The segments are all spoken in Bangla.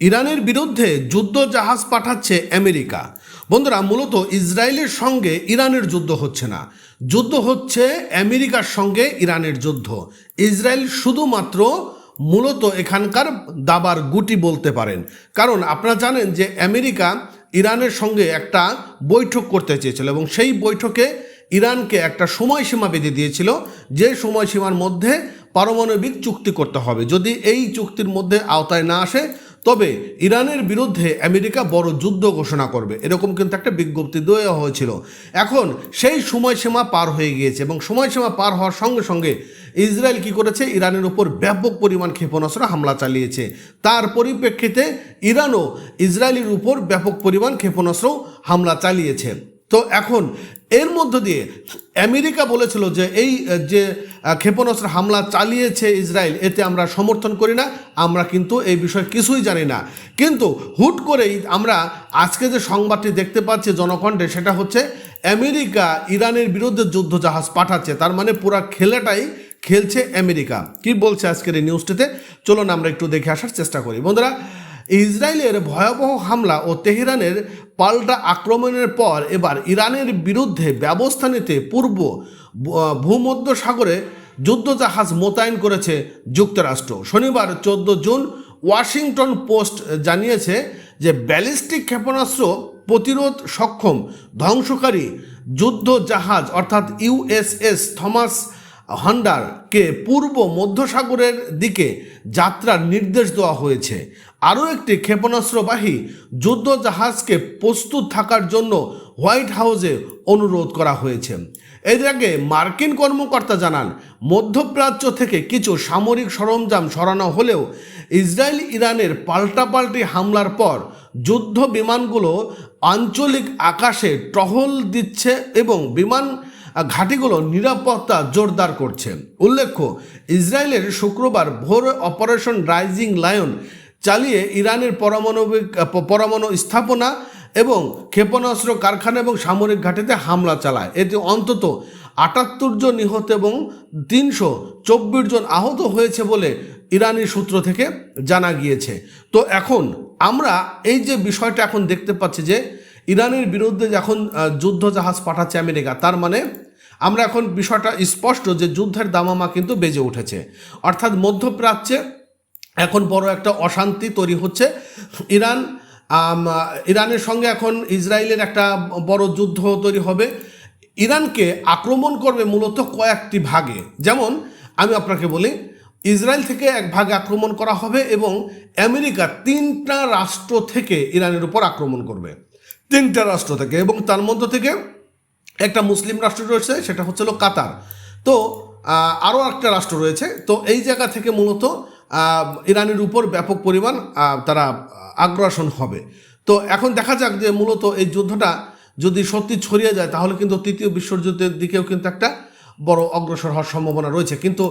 ইরানের বিরুদ্ধে যুদ্ধ জাহাজ পাঠাচ্ছে আমেরিকা। বন্ধুরা, মূলত ইসরায়েলের সঙ্গে ইরানের যুদ্ধ হচ্ছে না। যুদ্ধ হচ্ছে আমেরিকার সঙ্গে ইরানের যুদ্ধ। ইসরায়েল শুধুমাত্র মূলত এখানকার দাবার গুটি বলতে পারেন। কারণ আপনারা জানেন যে আমেরিকা ইরানের সঙ্গে একটা বৈঠক করতে চেয়েছিল এবং সেই বৈঠকে ইরানকে একটা সময়সীমা বেঁধে দিয়েছিল, যে সময়সীমার মধ্যে পারমাণবিক চুক্তি করতে হবে। যদি এই চুক্তির মধ্যে আওতায় না আসে তবে ইরানের বিরুদ্ধে আমেরিকা বড় যুদ্ধ ঘোষণা করবে। এরকম কিন্তু একটা বিজ্ঞপ্তি দেওয়া হয়েছিল। এখন সেই সময়সীমা পার হয়ে গিয়েছে এবং সময়সীমা পার হওয়ার সঙ্গে সঙ্গে ইসরায়েল কি করেছে? ইরানের উপর ব্যাপক পরিমাণ ক্ষেপণাস্ত্র হামলা চালিয়েছে। তার পরিপ্রেক্ষিতে ইরানও ইসরায়েলের উপর ব্যাপক পরিমাণ ক্ষেপণাস্ত্র হামলা চালিয়েছে। তো এখন এর মধ্য দিয়ে আমেরিকা বলেছিল যে এই যে ক্ষেপণাস্ত্র হামলা চালিয়েছে ইসরায়েল, এতে আমরা সমর্থন করি না, আমরা কিন্তু এই বিষয়ে কিছুই জানি না। কিন্তু হুট করেই আমরা আজকে যে সংবাদটি দেখতে পাচ্ছি জনকণ্ঠে, সেটা হচ্ছে আমেরিকা ইরানের বিরুদ্ধে যুদ্ধ জাহাজ পাঠাচ্ছে, তার মানে পুরা খেলাটাই খেলছে আমেরিকা। কি বলছে আজকের এই নিউজটিতে চলুন আমরা একটু দেখে আসার চেষ্টা করি। বন্ধুরা ইসরায়েলের ভয়াবহ হামলা ও তেহরানের পাল্টা আক্রমণের পর এবার ইরানের বিরুদ্ধে ব্যবস্থা নিতে পূর্ব ভূমধ্য সাগরে যুদ্ধজাহাজ মোতায়েন করেছে যুক্তরাষ্ট্র। শনিবার চোদ্দ জুন ওয়াশিংটন পোস্ট জানিয়েছে যে ব্যালিস্টিক ক্ষেপণাস্ত্র প্রতিরোধ সক্ষম ধ্বংসকারী যুদ্ধ জাহাজ অর্থাৎ ইউএসএস থমাস হন্ডারকে পূর্ব মধ্যসাগরের দিকে যাত্রার নির্দেশ দেওয়া হয়েছে। আরও একটি ক্ষেপণাস্ত্রবাহী যুদ্ধ জাহাজকে প্রস্তুত থাকার জন্য হোয়াইট হাউসে অনুরোধ করা হয়েছে। এর আগে মার্কিন কর্মকর্তা জানান, মধ্যপ্রাচ্য থেকে কিছু সামরিক সরঞ্জাম সরানো হলেও ইসরায়েল ইরানের পাল্টাপাল্টি হামলার পর যুদ্ধ বিমানগুলো আঞ্চলিক আকাশে টহল দিচ্ছে এবং বিমান ঘাঁটিগুলো নিরাপত্তা জোরদার করছে। উল্লেখ্য, ইসরায়েলের শুক্রবার ভোর অপারেশন রাইজিং লায়ন চালিয়ে ইরানের পরমাণবিক পরমাণু স্থাপনা এবং ক্ষেপণাস্ত্র কারখানা এবং সামরিক ঘাঁটিতে হামলা চালায়। এতে অন্তত আটাত্তর জন নিহত এবং তিনশো চব্বিশ জন আহত হয়েছে বলে ইরানি সূত্র থেকে জানা গিয়েছে। তো এখন আমরা এই যে বিষয়টা এখন দেখতে পাচ্ছি যে ইরানের বিরুদ্ধে যখন যুদ্ধ জাহাজ পাঠাচ্ছে আমেরিকা, তার মানে আমরা এখন বিষয়টা স্পষ্ট যে যুদ্ধের দামামা কিন্তু বেজে উঠেছে। অর্থাৎ মধ্যপ্রাচ্যে এখন বড় একটা অশান্তি তৈরি হচ্ছে। ইরান ইরানের সঙ্গে এখন ইসরায়েলের একটা বড় যুদ্ধ তৈরি হবে। ইরানকে আক্রমণ করবে মূলত কয়েকটি ভাগে। যেমন, আমি আপনাকে বলি, ইসরায়েল থেকে এক ভাগে আক্রমণ করা হবে এবং আমেরিকা তিনটা রাষ্ট্র থেকে ইরানের উপর আক্রমণ করবে। তিনটা রাষ্ট্র থেকে এবং তার মধ্য থেকে একটা মুসলিম রাষ্ট্র রয়েছে, সেটা হচ্ছে হলো কাতার। তো আরও একটা রাষ্ট্র রয়েছে। তো, এই জায়গা থেকে মূলত ইরানের উপর ব্যাপক পরিমাণ তারা আগ্রাসন হবে। তো এখন দেখা যাক যে মূলত এই যুদ্ধটা যদি সত্যি ছড়িয়ে যায়, তাহলে কিন্তু তৃতীয় বিশ্বযুদ্ধের দিকেও কিন্তু একটা বড় অগ্রসর হওয়ার সম্ভাবনা রয়েছে। কিন্তু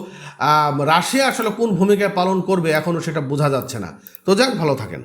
রাশিয়া আসলে কোন ভূমিকা পালন করবে এখনও সেটা বোঝা যাচ্ছে না। তো যাক, ভালো থাকেন।